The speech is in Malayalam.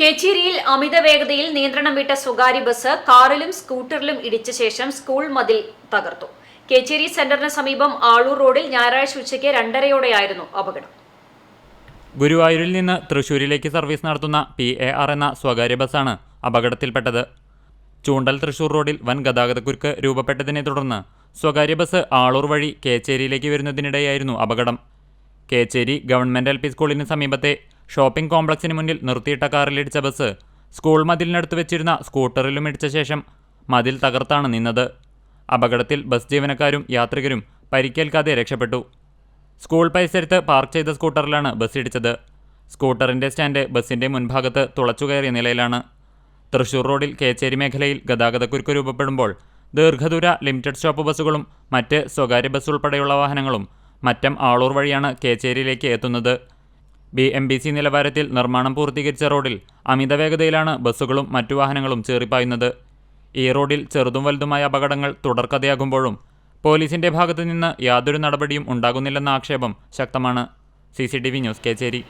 കേച്ചേരിയിൽ അമിത വേഗതയിൽ നിയന്ത്രണം വിട്ട സ്വകാര്യ ബസ് കാറിലും സ്കൂട്ടറിലും ഇടിച്ച ശേഷം സ്കൂൾ മതിൽ തകർത്തു. കേച്ചേരി സെന്ററിന് സമീപം ആളൂർ റോഡിൽ ഞായറാഴ്ച ഉച്ചയ്ക്ക് രണ്ടരയോടെയായിരുന്നു അപകടം. ഗുരുവായൂരിൽ നിന്ന് തൃശൂരിലേക്ക് സർവീസ് നടത്തുന്ന പി എ ആർ എന്ന സ്വകാര്യ ബസ്സാണ് അപകടത്തിൽപ്പെട്ടത്. ചൂണ്ടൽ തൃശൂർ റോഡിൽ വൻ ഗതാഗതക്കുരുക്ക് രൂപപ്പെട്ടതിനെ തുടർന്ന് സ്വകാര്യ ബസ് ആളൂർ വഴി കേച്ചേരിയിലേക്ക് വരുന്നതിനിടെയായിരുന്നു അപകടം. കേച്ചേരി ഗവൺമെന്റ് എൽ സ്കൂളിന് സമീപത്തെ ഷോപ്പിംഗ് കോംപ്ലക്സിന് മുന്നിൽ നിർത്തിയിട്ട കാറിലിടിച്ച ബസ് സ്കൂൾ മതിലിനടുത്ത് വെച്ചിരുന്ന സ്കൂട്ടറിലും ഇടിച്ച ശേഷം മതിൽ തകർത്താണ് നിന്നത്. അപകടത്തിൽ ബസ് ജീവനക്കാരും യാത്രികരും പരിക്കേൽക്കാതെ രക്ഷപ്പെട്ടു. സ്കൂൾ പരിസരത്ത് പാർക്ക് ചെയ്ത സ്കൂട്ടറിലാണ് ബസ് ഇടിച്ചത്. സ്കൂട്ടറിന്റെ സ്റ്റാൻഡ് ബസ്സിന്റെ മുൻഭാഗത്ത് തുളച്ചുകയറിയ നിലയിലാണ്. തൃശൂർ റോഡിൽ കേച്ചേരി മേഖലയിൽ ഗതാഗതക്കുരുക്ക് രൂപപ്പെടുമ്പോൾ ദീർഘദൂര ലിമിറ്റഡ് സ്റ്റോപ്പ് ബസ്സുകളും മറ്റ് സ്വകാര്യ ബസ് ഉൾപ്പെടെയുള്ള വാഹനങ്ങളും മറ്റം ആളൂർ വഴിയാണ് കേച്ചേരിയിലേക്ക് എത്തുന്നത്. ബി എം ബി സി നിലവാരത്തിൽ നിർമ്മാണം പൂർത്തീകരിച്ച റോഡിൽ അമിത വേഗതയിലാണ് ബസ്സുകളും മറ്റു വാഹനങ്ങളും ചേറിപ്പായുന്നത്. ഈ റോഡിൽ ചെറുതും വലുതുമായ അപകടങ്ങൾ തുടർക്കഥയാകുമ്പോഴും പോലീസിന്റെ ഭാഗത്തുനിന്ന് യാതൊരു നടപടിയും ഉണ്ടാകുന്നില്ലെന്ന ആക്ഷേപം ശക്തമാണ്. C news Kecheri.